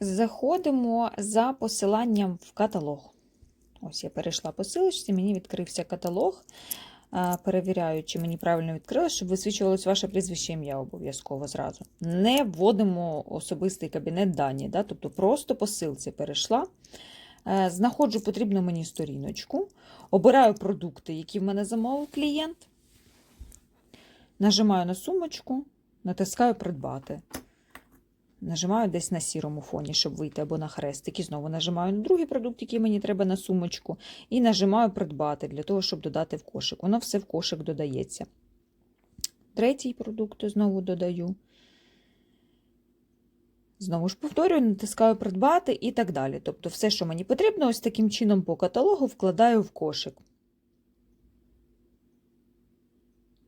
заходимо за посиланням в каталог. Ось я перейшла по силочці, мені відкрився каталог. Перевіряю, чи мені правильно відкрило, щоб висвічувалось ваше прізвище ім'я обов'язково зразу. Не вводимо особистий кабінет дані, да? тобто просто по силці перейшла. Е, Знаходжу потрібну мені сторіночку, обираю продукти, які в мене замовив клієнт. Нажимаю на сумочку, натискаю придбати. Нажимаю десь на сірому фоні, щоб вийти або на хрестик. І знову нажимаю на другий продукт, який мені треба на сумочку. І нажимаю придбати для того, щоб додати в кошик. Воно все в кошик додається. Третій продукт знову додаю. Знову ж повторюю, натискаю придбати і так далі. Тобто, все, що мені потрібно, ось таким чином по каталогу вкладаю в кошик.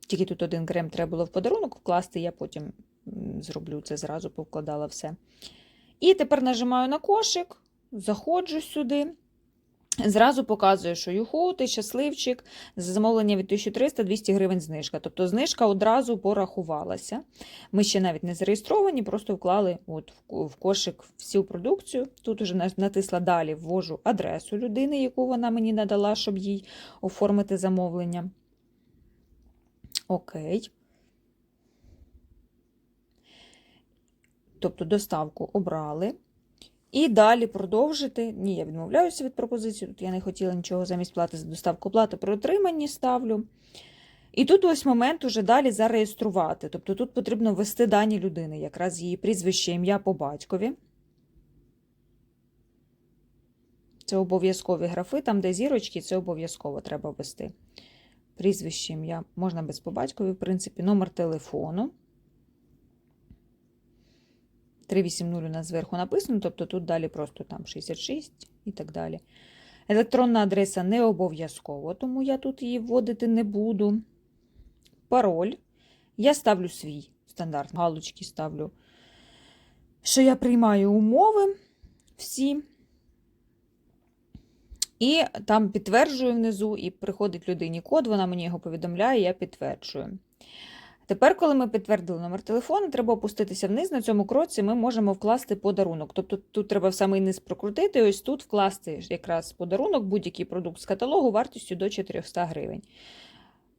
Тільки тут один крем треба було в подарунок вкласти, я потім зроблю це зразу, повкладала все. І тепер нажимаю на кошик, заходжу сюди. Зразу показує, що юху, ти щасливчик, за замовлення від 1300-200 гривень знижка. Тобто знижка одразу порахувалася. Ми ще навіть не зареєстровані, просто вклали от в- кошик всю продукцію. Тут уже натисла далі, ввожу адресу людини, яку вона мені надала, щоб їй оформити замовлення. Окей. Тобто доставку обрали. І далі продовжити. Ні, я відмовляюся від пропозиції. Тут я не хотіла нічого замість плати за доставку плати при отриманні ставлю. І тут ось момент уже далі зареєструвати. Тобто тут потрібно ввести дані людини, якраз її прізвище, ім'я по батькові. Це обов'язкові графи, там, де зірочки, це обов'язково треба ввести. Прізвище, ім'я, можна без по батькові, в принципі, номер телефону. 380 у нас зверху написано, тобто тут далі просто там 66 і так далі. Електронна адреса не обов'язково, тому я тут її вводити не буду. Пароль. Я ставлю свій стандарт. Галочки ставлю, що я приймаю умови всі. І там підтверджую внизу, і приходить людині код, вона мені його повідомляє, я підтверджую. Тепер, коли ми підтвердили номер телефону, треба опуститися вниз. На цьому кроці ми можемо вкласти подарунок. Тобто тут треба в самий низ прокрутити, ось тут вкласти якраз подарунок, будь-який продукт з каталогу вартістю до 400 гривень.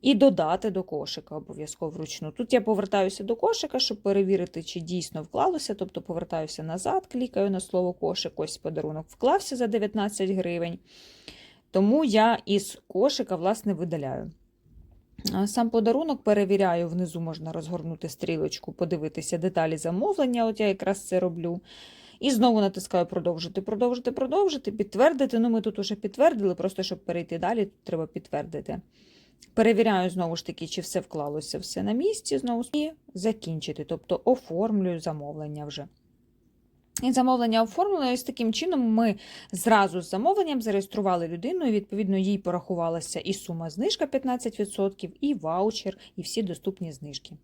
І додати до кошика обов'язково вручну. Тут я повертаюся до кошика, щоб перевірити, чи дійсно вклалося. Тобто повертаюся назад, клікаю на слово кошик. Ось подарунок вклався за 19 гривень. Тому я із кошика, власне, видаляю. Сам подарунок перевіряю, внизу можна розгорнути стрілочку, подивитися деталі замовлення. От я якраз це роблю. І знову натискаю продовжити, продовжити, продовжити, підтвердити. Ну, ми тут уже підтвердили, просто щоб перейти далі, тут треба підтвердити. Перевіряю знову ж таки, чи все вклалося все на місці, знову і закінчити, тобто оформлюю замовлення вже. І замовлення оформлено, і з таким чином ми зразу з замовленням зареєстрували людину, і відповідно їй порахувалася і сума знижка 15%, і ваучер, і всі доступні знижки.